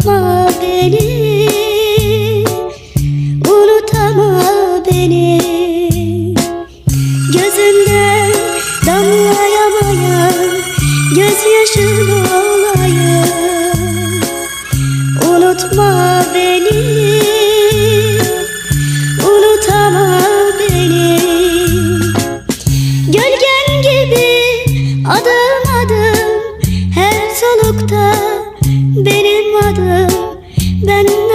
Unutma beni. Unutama beni. Gözünden damlayamayan Gözyaşın olayım. Unutma beni. Unutama beni. Gölgen gibi adım adım Her solukta.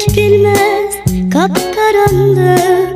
bilmez. Kapkaranlık.